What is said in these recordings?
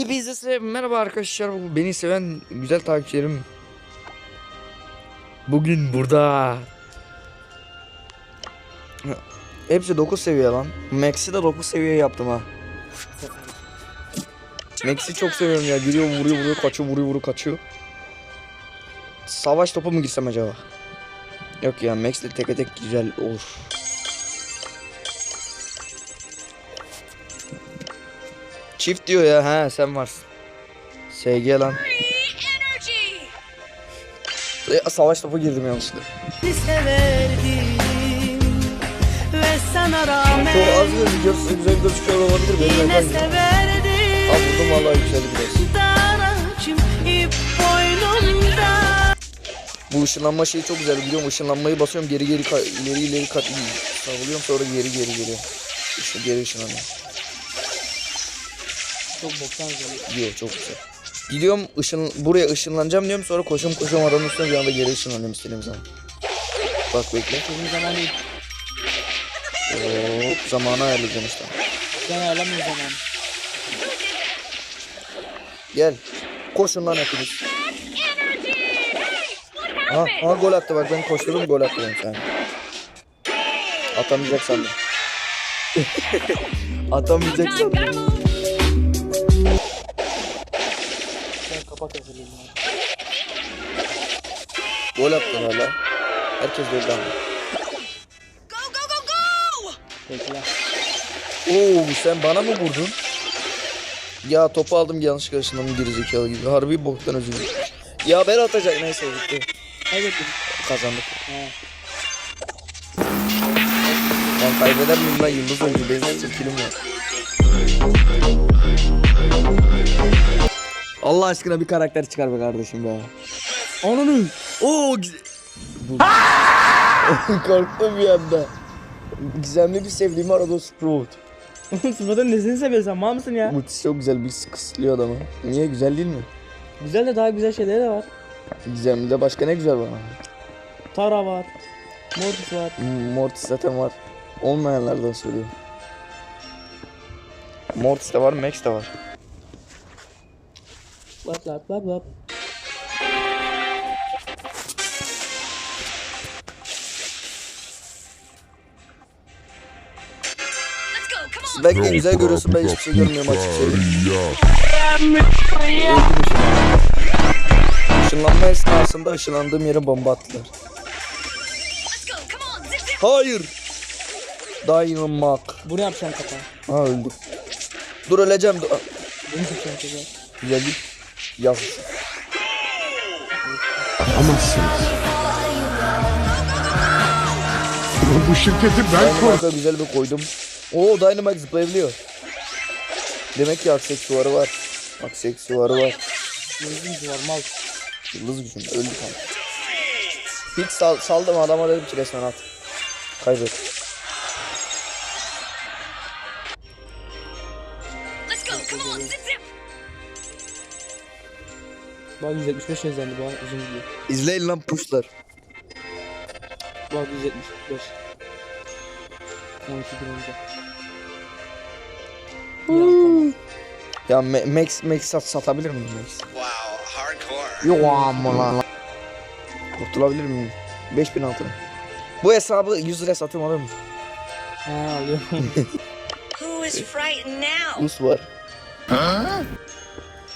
Hepinize merhaba arkadaşlar. Beni seven güzel takipçilerim. Bugün burada. Hepsi 9 seviye lan. Max'i de 9 seviye yaptım ha. Max'i çok seviyorum ya. Giriyor vuruyor vuruyor kaçıyor vuruyor vuruyor kaçıyor. Savaş topu mu girsem acaba? Yok ya Max'le tek tek güzel olur. Çift diyor ya ha sen varsın. SG lan. Savaş topu girdim yanlışlıkla. Seni severdim ve sana rağmen Çok az gözüküyorsa güzel gözüküyor olabilir benim yine severdim. Ha buldum vallahi yükseldi biraz. Daracım ip boynumda. Bu ışınlanma şeyi çok güzel biliyorum. Işınlanmayı basıyorum geri geri ileri ileri kat savruluyorum sonra geri geri geliyor. İşte geri ışınlanıyor. Çok boktan güzel. Diyor çok güzel. Gidiyorum ışın buraya ışınlanacağım diyorum sonra koşum koşum adamın üstüne bir anda geri ışınlanıyorum istediğim zaman. Bak bekle. Senin zaman değil. Hop zamanı ayarlayacağım işte. Sen ayarlamıyor zaman. Gel. Koşun lan hepiniz. Ha, ha gol attı bak ben koşturdum gol attı benim sen. Atamayacak sandım. Atamayacak sandım. Kapat hazırlayayım ya. Gol attı hala. Herkes ama. Go, go, go, go! Bekle. Oo sen bana mı vurdun? Ya topu aldım yanlışlıkla ışınlandım gerizekalı gibi. Harbi boktan özür dilerim. Ya ben atacak neyse bitti. Kaybettim. Kazandık. He. Ben kaybeder miyim lan yıldız oyuncu benim hepsi kilim var. Allah aşkına bir karakter çıkar be kardeşim be. Ananı. Oo güzel. Korktum bir anda. Gizemli bir sevdiğim var o da Sprout. Sıfatın nesini seviyorsun? Mal mısın ya? Mutis çok güzel bir kısıtlıyor adamı. Niye güzel değil mi? Güzel de daha güzel şeyleri de var. Gizemli'de başka ne güzel var. Tara var. Mortis var. Hmm, Mortis zaten var. Olmayanlardan söylüyorum. Mortis de var, Max de var. Bap bap bap bap. Let's go, come on. Siz belki güzel görüyorsun ben hiçbir şey görmüyorum açık söyleyeyim. Maria. Öldüm ışınlanma. Işınlanma esnasında ışınlandığım yere bomba attılar. Hayır. Dynamax. Bunu yapacağım kafa. Ha öldüm. Dur öleceğim. Dur. Bunu yapacağım kafa. Güzel Yaz. Yapamazsınız. Bu şirketi ben kur. Dynamax'a güzel bir koydum. Oo Dynamax zıplayabiliyor. Demek ki aksesuarı var. Aksesuarı var. Yazdım var mal. Yıldız gücüm öldü kanka. Hiç sal, saldım adama dedim ki resmen at. Kaybet. Bak 175 yazandı bu an uzun gidiyor. İzleyin lan puşlar. Bak 175. 12 gün önce. Ya, tamam. Ya Ma- Max Max sat, satabilir miyim Max? Wow, hardcore. Yok amma lan. Kurtulabilir miyim? 5000 altın. Bu hesabı 100 liraya satıyorum alır mısın? Ha alıyorum. Who is frightened now? Us var.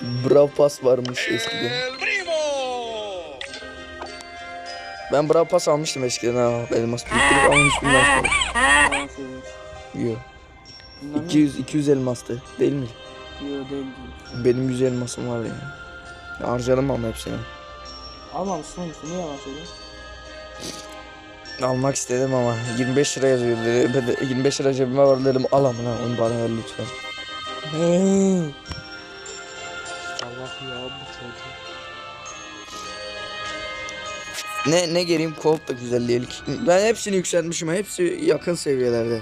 Brav Pass varmış eskiden. Ben Brav Pass almıştım eskiden ha. Elmas biriktirip ama hiçbirinden sonra. Ne. 200, 200 elmastı değil mi? Yo değil değil. Benim 100 elmasım var yani. Harcadım ama hepsini. Almamışsın oğlum niye yalan söylüyorsun? Almak istedim ama 25 lira yazıyor dedi. Ben de 25 lira cebime var dedim al amına onu bana ver lütfen. Ya bu çocuk. Ne ne gereyim Colt da güzel değil. Ben hepsini yükseltmişim. Hepsi yakın seviyelerde.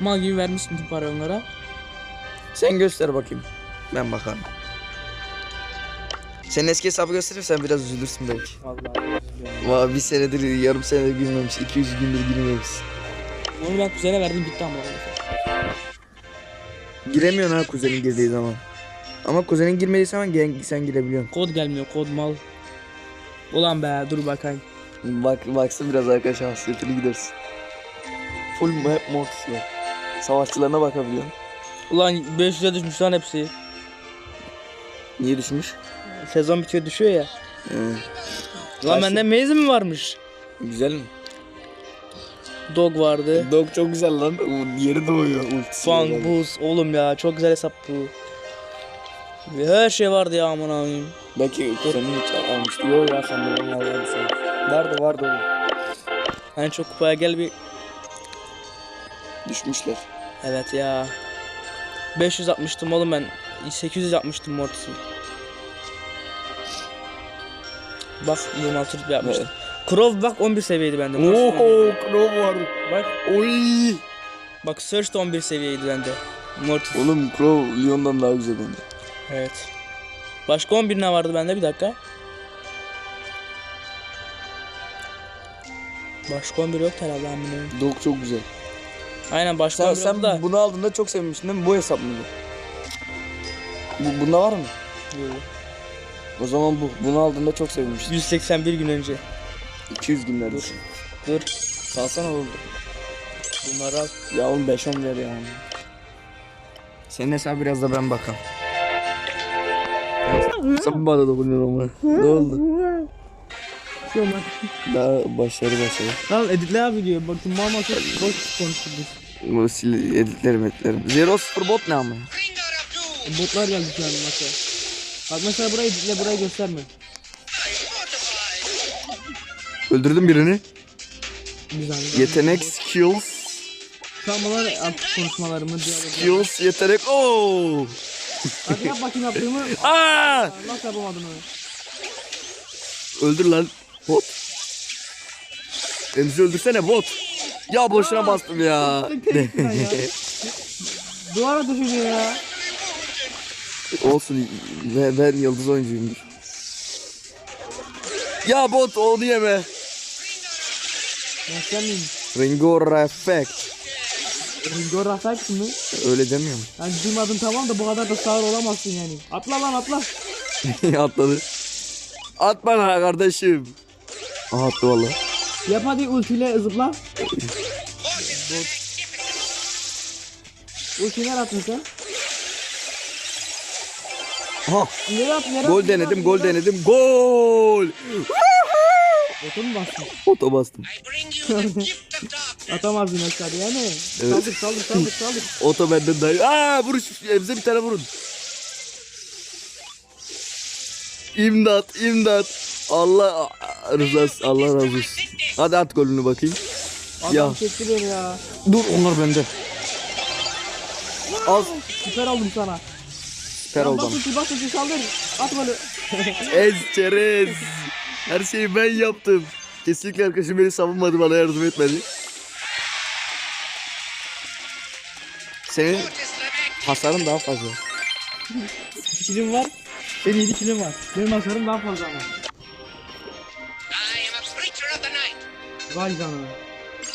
Mal gibi vermişsin tüm parayı onlara. Sen göster bakayım. Ben bakarım. Senin eski hesabı gösterirsen biraz üzülürsün belki. Vallahi üzülüyorum. Vay bir senedir yarım senedir gülmemiş. 200 gündür gülmemiş. Onu ben kuzene verdim bitti ama. Giremiyorsun ha kuzenin girdiği zaman. Ama kuzenin girmediyse hemen gen- sen girebiliyorsun. Kod gelmiyor kod mal. Ulan be dur bakayım. Bak baksın biraz arkadaşlar hasretini gidersin. Full map Mortis var. Savaşçılarına bakabiliyorsun. Ulan 500'e düşmüş lan hepsi. Niye düşmüş? Sezon bitiyor düşüyor ya. Ee, Lan Kaç- bende Maze mi varmış? güzel mi? Dog vardı. Dog çok güzel lan. O Yeri doğuyor ultisi. Fang, buz oğlum ya çok güzel hesap bu. Ve Her şey vardı ya aman abim. Belki kuzenin hiç almıştı. Yok ya sen de onlar vardı sen. Vardı vardı oğlum. En çok kupaya gel bir. Düşmüşler. Evet ya. 500 atmıştım oğlum ben. 800 yapmıştım Mortis'i. Bak 26 rütbe yapmıştım. Crow bak 11 seviyeydi bende. Mortis de 11. Oho Crow vardı. Bak Oy. bak Search de 11 seviyeydi bende. Mortis. Oğlum Crow Leon'dan daha güzel bence. Evet. Başka 11 ne vardı bende bir dakika. Başka 11 yok herhalde amirim. Dog çok güzel. Aynen başka Sen, 11 sen da. bunu aldığında çok sevmiştin değil mi? Bu hesap mıydı? Bu, bunda var mı? Yok. O zaman bu. Bunu aldığında çok sevmiştin. 181 gün önce. 200 günler düşün. Dur. Salsana oğlum. Bunları al. Ya oğlum 5-10 ver yani. Senin hesabı biraz da ben bakalım. Sen bana dokunuyorsun ama. Ne oldu? Daha başarı başarı. Lan editle abi diyor. Bakın mama çok boş konuşuyoruz. Bu sil editlerim editlerim. Zero sıfır bot ne ama? Botlar geldi şu an maça. Bak mesela burayı editle burayı gösterme. Öldürdüm birini. Bir zahmet. Yetenek skills. Tamamlar artık konuşmalarımı diyaloglarımı. Skills yetenek. Oo. Hadi yap bakayım yaptığımı. Aa! Nasıl yapamadım öyle? Öldür lan. Bot. Emzi öldürsene bot. Ya boşuna bastım ya. Duvara düşüyor ya. Olsun ve ben yıldız oyuncuyumdur. Ya bot onu yeme. Ben sen miyim? Ringo Reflect. Ringo Rafak mı? Öyle demiyorum. Yani duymadın tamam da bu kadar da sağır olamazsın yani. Atla lan atla. Atladı. At bana kardeşim. Aha attı valla. Yap hadi ultiyle zıpla. Ulti nereye attın sen? Aha. Nereye at nereye Gol at, nereye denedim gol at? denedim. Gol. Botu mu bastın? Oto bastım. Atamazdın aşağıda yani. Evet. Saldır saldır saldır saldır. Oto benden daha. Aa vuruş. Bize bir tane vurun. İmdat imdat. Allah rızası Allah razı olsun. Hadi at golünü bakayım. Adam Ya. çekti beni ya. Dur onlar bende. Al Süper oldum sana. süper oldu Bas ulti bas ulti saldır. At golü. Ez çerez. Her şeyi ben yaptım. Kesinlikle arkadaşım beni savunmadı bana yardım etmedi. Senin hasarın daha fazla. kilim var. Benim 7 kilim var. Benim hasarım daha fazla ama. Vay canına.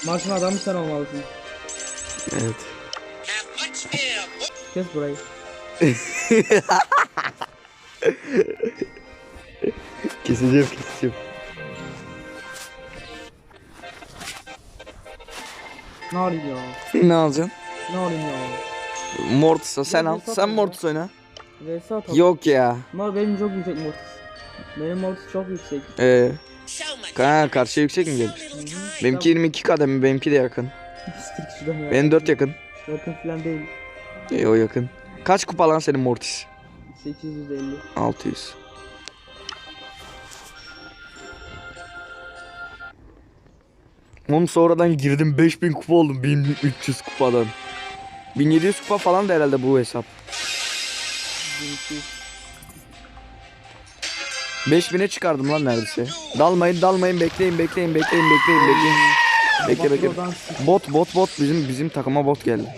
Maçın adamı sen olmalısın. Evet. Kes burayı. Keseceğim keseceğim. Ne alayım ya? ne alacaksın? Ne alayım ya? Mortis'a sen al. Sen Mortis oyna. Vs atalım. Yok ya. Ama benim çok yüksek mortis. Benim mortis çok yüksek. Ee, ha, karşıya yüksek mi gelir? Benimki 22 kademi, benimki de yakın. Benim 4 yakın. Yakın falan değil. Ee, o yakın. Kaç kupa lan senin Mortis? 850. 600. Oğlum sonradan girdim 5000 kupa oldum 1300 kupadan. 1700 kupa falan da herhalde bu hesap. 5000'e çıkardım lan neredeyse. Dalmayın dalmayın bekleyin bekleyin bekleyin bekleyin bekleyin. Bekle bekle. Bot bot bot bizim bizim takıma bot geldi.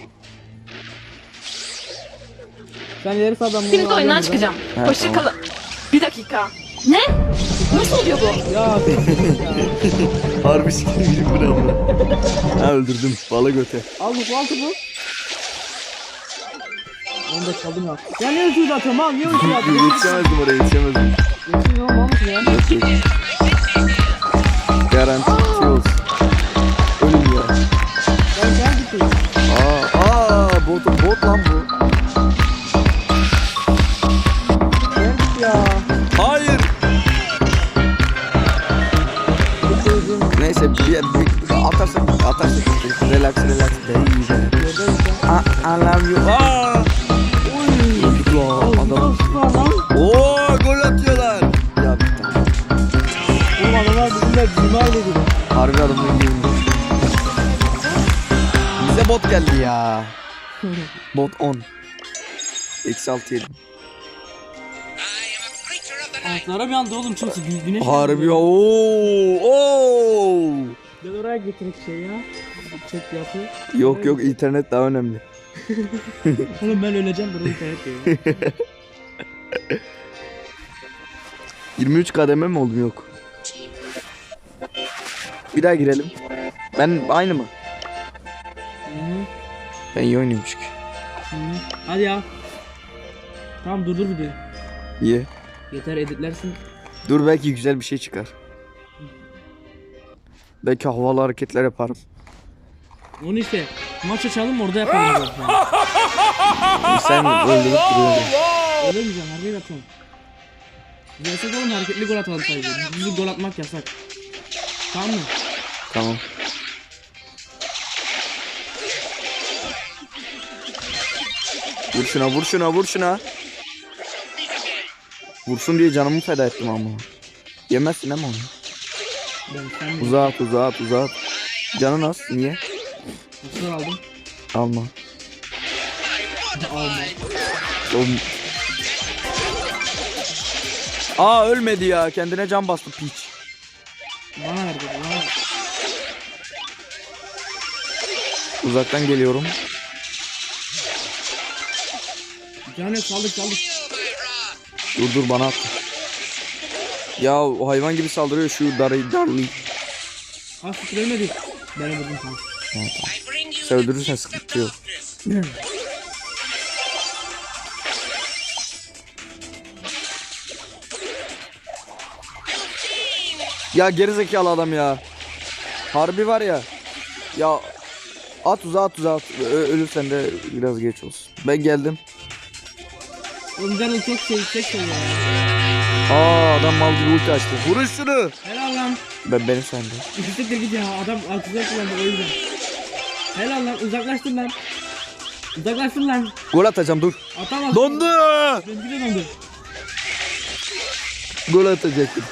Sen ileri sağ ben bunu Şimdi oyundan çıkacağım. Ha, Hoşça tamam. kalın. Bir dakika. Ne? Nasıl oluyor bu? Ya Harbi sikeyim bu ne amına. Ha öldürdüm. Bala göte. al bu al bu. Onu da çaldım ya. Ya niye uçuyor atıyorum ha? Niye uçuyor atıyorum? Yetişemezdim oraya yetişemezdim. Ya Mahmut ya. Garanti şey olsun. Bizimle cimar dedi. Harbi adamın gibi. Bize bot geldi ya. bot 10. Eksi 6 yedim. I am a creature of the night. Altlara bir anda oğlum çok gü güneş. Harbi ya. Oo. Oo. Gel oraya getirek şey ya. Çek yapı. Yok yok internet daha önemli. Oğlum ben öleceğim burada internet diyor. 23 kademe mi oldum yok. Bir daha girelim. Ben aynı mı? Hı-hı. Ben iyi oynuyorum çünkü. Hı-hı. Hadi ya. Tamam durdur videoyu. İyi. Yeter editlersin. Dur belki güzel bir şey çıkar. Belki havalı hareketler yaparım. Onu işte maç açalım orada yapalım. zaten. Sen öldürüp duruyorsun. Öyle mi canım? Harbi yapalım. Yasak oğlum hareketli gol atalım sadece. Düzgün gol atmak yasak. Tamam mı? Tamam. Vur şuna vur şuna vur şuna. Vursun diye canımı feda ettim ama. Yemezsin ama onu. Uzağa at uzağa at uzağa at. Canın az niye? ısrar aldım. Alma. Alma. Oğlum. Aa ölmedi ya kendine can bastı piç. Bana ver Uzaktan geliyorum. Yok saldık saldık. Dur dur bana at. Ya o hayvan gibi saldırıyor şu darı darlı. Az sıkılmadı. Ben vurdum tamam. I bring you Sen öldürürsen sıkıntı yok. Ya gerizekalı adam ya. Harbi var ya. Ya at uzağa at. Ö- ölürsen de biraz geç olsun. Ben geldim. Canım çok şey çok şey ya. Aa adam mal gibi ulti açtı. Vurun şunu. Helal lan. Ben benim sende. Siktir git ya adam altına kullandı o yüzden. Helal lan uzaklaştır lan. Uzaklaştır lan. Gol atacağım dur. Atamaz. Dondu. Benimki de dondu. Gol atacaktım.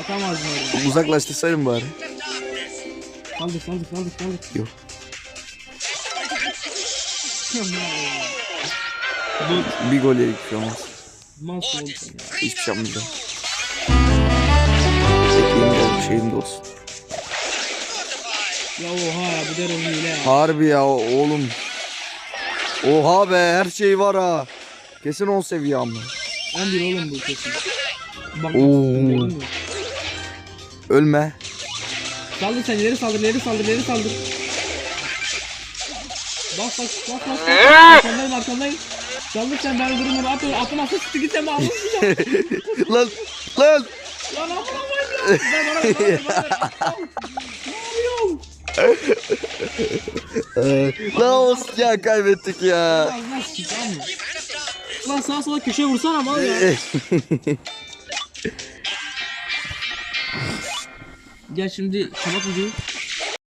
Atamaz mı? Uzaklaştırsaydım bari. Saldır saldır saldır saldır. Yok. Bir gol yedik şu an. Mas oldu sen ya. Hiçbir şey yapmayacağım. Ekmeğim de olsun, şeyim de olsun. Ya oha bu der hile. Harbi ya oğlum. Oha be her şey var ha. Kesin 10 seviye ama. 11 oğlum bu kesin. Bak Oo. Ölme. Saldır sen ileri saldır ileri saldır ileri saldır. Bak bak bak bak. bak. Arkandayım arkandayım. Saldır sen ben öldürürüm onu at atım atım sıktı git sen bana lan lan. Lan atın lan. Ben bana bana bana. Ne olsun ya kaybettik ya. Lan sağa sola köşeye vursana mal ya. Gel şimdi kapat videoyu.